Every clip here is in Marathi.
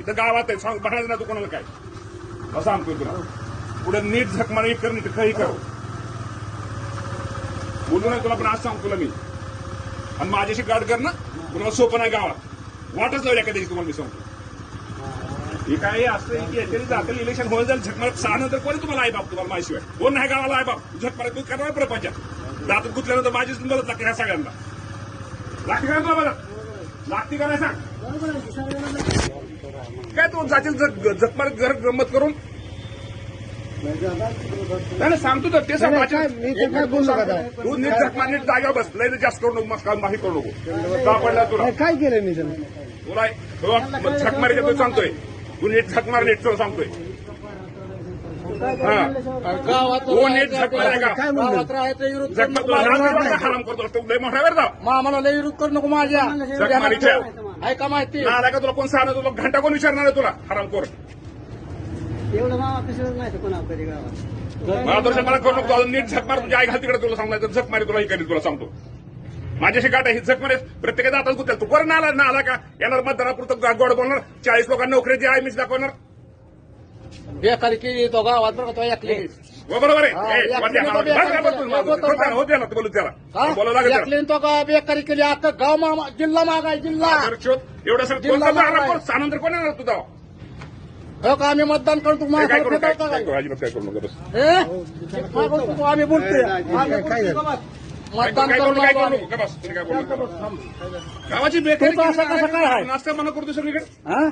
इथं गावात आहे. सांग बघायचं ना तू कोणाला काय? असं सांगतोय तुला. पुढे नीट झकमारी कर नीट काही कर. बोलू नाही तुला पण आज सांगतो तुला मी. आणि माझ्याशी गाड कर ना. कुणाला सोपं नाही गावात. वाटच लावल्या कधी तुम्हाला मी सांगतो. हे काय असं की याच्याने जातील इलेक्शन होईल जाईल झकमारत सहा नंतर कोणी तुम्हाला आई बाप तुम्हाला माझ्याशिवाय कोण नाही गावाला आहे बाप? झकमारत तू करणार प्रपंचात? दातून गुतल्यानंतर माझीच मदत लागते ह्या सगळ्यांना. लागते का तुला मदत? लागते का नाही सांग? काय तू जातील घर गंमत करून? नाही नाही, सांगतो तर ते सांग नाही, काय, मी तर काय बोललो का आता? तू नीट झकमार नीट जागेवर बस. लय जास्त करू नको मग माही करू नको. का पडला तुला? काय केलं मी तुला झक मारी तू सांगतोय. तू नीट झक मार नीट तुला सांगतोय. हा. तू नीट झक विरोध झक मार हराम करतो तू लय मोठा वेळ जाऊ. मामाला लय विरोध करू नको माझ्या. झक मारीच्या ऐका माहिती? ना आला का तुला? कोण सांगणार तुला? घंटा कोण विचारणार आहे तुला? हराम कोर एवढं मामा पिसळत नाही कोणा गावात? मला दर्शन मला करू नको. अजून नीट झक मार. तुझ्या आई घाल तिकडे तुला सांगणार झक मारी तुला ही तुला सांगतो. माझ्याशी गाठ आहे. ही झक मारे प्रत्येकाचा आता गुत्याल तू कोण आला ना आला का? येणार मतदारापुरतं गोड बोलणार. चाळीस लोकांना नोकरीची आहे मीच दाखवणार. बेकारी केली तो गावात बरं का तो बरोबर हा, आहे. ए? बेकार- बस त्याला, हो त्याला, तू बोलू त्याला. बोला लागेल त्याला. ऐकले तो का बेकारी केली. आता गाव मामा जिल्हा मागाय जिल्हा. तर शोध, एवढं जिल्हा कोणता आराम मागाय. कर सानंतर कोण येणार तुझा? हो का आम्ही मतदान करतो हे काय करू काय करू? अजिबात काय करू नका बस? मागं तू? आम्ही बोलतोय. आम्ही मतदान काय करू करून काय आलो करू आम्ही. नको का बस तुम्ही काय बोलू नका. गावाची बेकारी असं कसं काय आहे? नाश्ता मना करतो सगळीकडे. हा?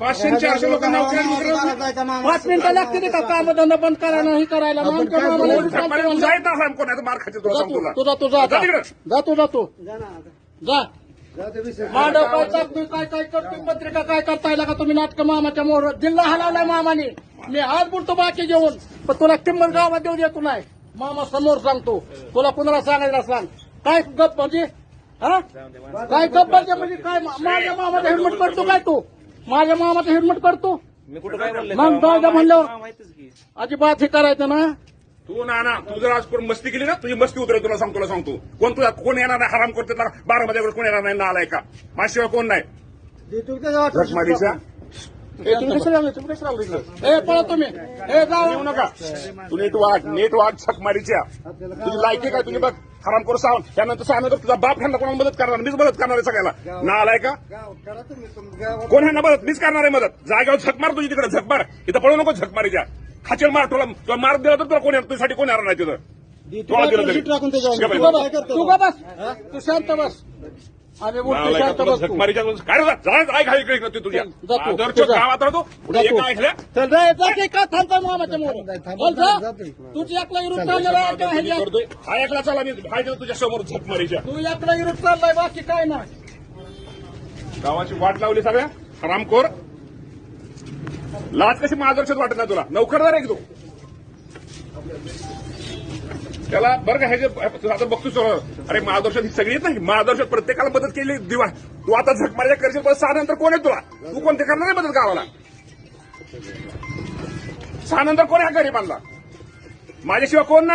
पाचशे आणि चारशे लोकांना नोकऱ्या पाच मिनिटं लागते ते का काम धंदा बंद करायला नाही करायला. मग आमच्या काय मामाला बोलू? विरोध झकमारी करतो. जायत ना आराम कोण आहे मार खाते तुला जा सांगतो तू तुला. तुझा जा तिकडं. जा तू जा तू. जा ना आता. जा. जाऊ दे विषय. मांडव काय चालतोय काय काय करतोय पत्रिका काय करता येईल का तुम्ही? नाटक मामाच्या मोहर जिल्हा हलवलाय मामाने. मी आज बोलतो बाकी जेवण पण तुला किंमत गावात देऊ देतो नाही. मामा समोर सांगतो. तुला कुणाला सांगायला सांग. काय गप म्हणजे? हा? काय गप म्हणजे? म्हणजे काय मा- माझ्या मामाचा हेल्मेट करतो काय तू? माझ्या मामाचा हेल्मेट करतो. मग दादा म्हणल्यावर अजिबात हे करायचं ना. तू ना ना तू जर आज कोण मस्ती केली ना तुझी मस्ती उतरेल तुला सांगतो तुला सांगतो. कोण तुला कोण येणार नाही हराम करते बारा मध्ये कोण येणार नाही ना आलाय का माझ्याशिवाय कोण नाही. देतो का गावात? झकमारीच्या ए, तुम्ही कशाला आले? तुम्ही कशाला आले? ए पळा तुम्ही. ए येऊ नका. तू नीट वाट नीट वाट झकमारीच्या तुझी लायकी काय? तुझी बघ हराम करू सांग त्यानंतर सांगणार तुझा बाप ह्यांना कोणाला मदत करणार? मीच मदत करणार आहे सगळ्याला. ना आलाय का तुम्ही कोण ह्यांना मदत? मीच करणार आहे मदत. जागेवर झक मार तुझी तिकडे झक मार इथं पळू नको झक मारीच्या खाचेल मार तुला तुला मार दिला तर तुला कोण येणार? तुझ्यासाठी कोण येणार नाही तिथं. तू का बस? तू का बस. तू शांत बस. एक. तुझी एकला विरुद्ध हा एकला चला मी तुझ्या समोर झक मारीच्या. तू एकला विरुद्ध चाललाय बाकी काय नाही. गावाची वाट लावली सगळ्या? हरामखोर लाज कशी मार्गदर्शक वाटत नाही तुला? नौकरदार आहे की तू त्याला बरं का ह्याचे तू आता बघतोस अरे महादर्शन ही सगळी नाही. ना प्रत्येकाला मदत केली दिवा. तू आता झक करशील पण सहा नंतर कोण आहे तुला? तू कोणते करणार नाही मदत गावाला? सहा नंतर कोण आहे गरीबांना? माझ्याशिवाय कोण नाही?